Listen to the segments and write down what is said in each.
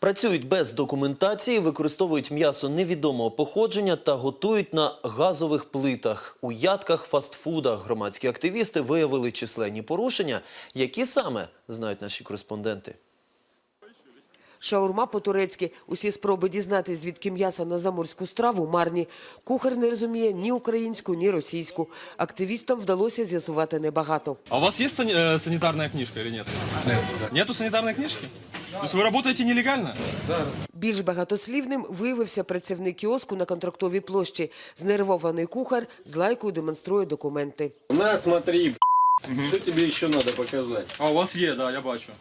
Працюють без документації, використовують м'ясо невідомого походження та готують на газових плитах. У ядках, фастфудах громадські активісти виявили численні порушення, які саме знають наші кореспонденти. Шаурма по-турецьки. Усі спроби дізнатись, звідки м'ясо на заморську страву марні. Кухар не розуміє ні українську, ні російську. Активістам вдалося з'ясувати небагато. А у вас есть сани- э, книжка нет? Нет. Нету санитарной книжки? То есть вы работаете нелегально? Більш багатослівним виявився працівник кіоску на контрактовій площі. Знервований кухар з лайкою демонструє документи. На, смотри, что тебе еще надо показать? А у вас є, да, я бачу.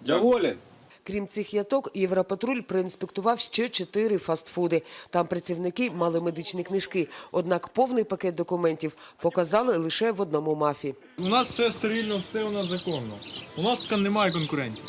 Доволен? Крім цих яток, Європатруль проінспектував ще чотири фастфуди. Там працівники мали медичні книжки. Однак повний пакет документів показали лише в одному мафі. У нас все стерильно, все у нас законно. У нас немає конкурентів.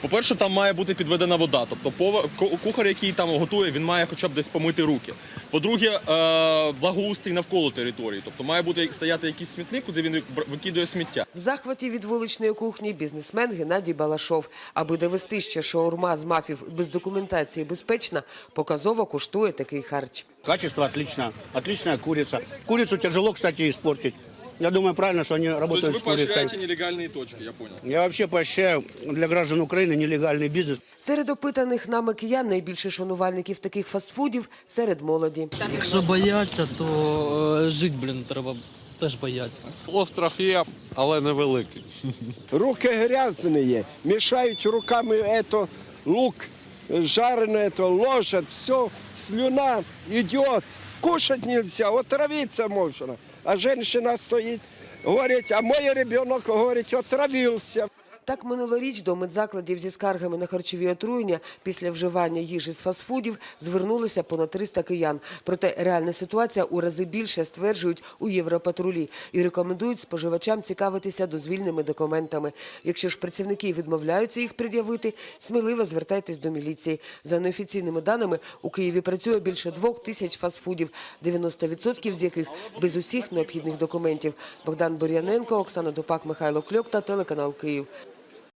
По-перше, там має бути підведена вода. Тобто кухар, який там готує, він має хоча б десь помити руки. По-друге, е, благоустрій навколо території. Тобто має бути стояти якийсь смітник, куди він вик- викидує сміття. В захваті від вуличної кухні бізнесмен Геннадій Балашов. Аби довести, що шаурма з мафів без документації безпечна, показово коштує такий харч. Качество отлично. Отличная курица. Курицу тяжело, кстати, испортить. Я думаю, правильно, что они Тобто работают ви с курицей. поощряєте нелегальні точки, я понял. Я вообще поощряю для граждан Украины нелегальный бизнес. Серед опитаних нами киян найбільше шанувальників таких фастфудів серед молоді. Якщо бояться, то е, жити, блін, треба теж боятися. Острах є, але невеликий. Руки грязные, мешают руками это лук жареный, это ложат, все, слюна идет. Кушать нельзя, отравиться можно. А женщина стоит, говорит, а мой ребенок, говорит, отравился. Так минулоріч до медзакладів зі скаргами на харчові отруєння після вживання їжі з фастфудів звернулися понад 300 киян. Проте реальна ситуація у рази більше стверджують у Європатрулі і рекомендують споживачам цікавитися дозвільними документами. Якщо ж працівники відмовляються їх пред'явити, сміливо звертайтесь до міліції. За неофіційними даними у Києві працює більше двох тисяч фастфудів, 90% з яких без усіх необхідних документів. Богдан Бур'яненко, Оксана Дупак, Михайло Кльок та телеканал Київ.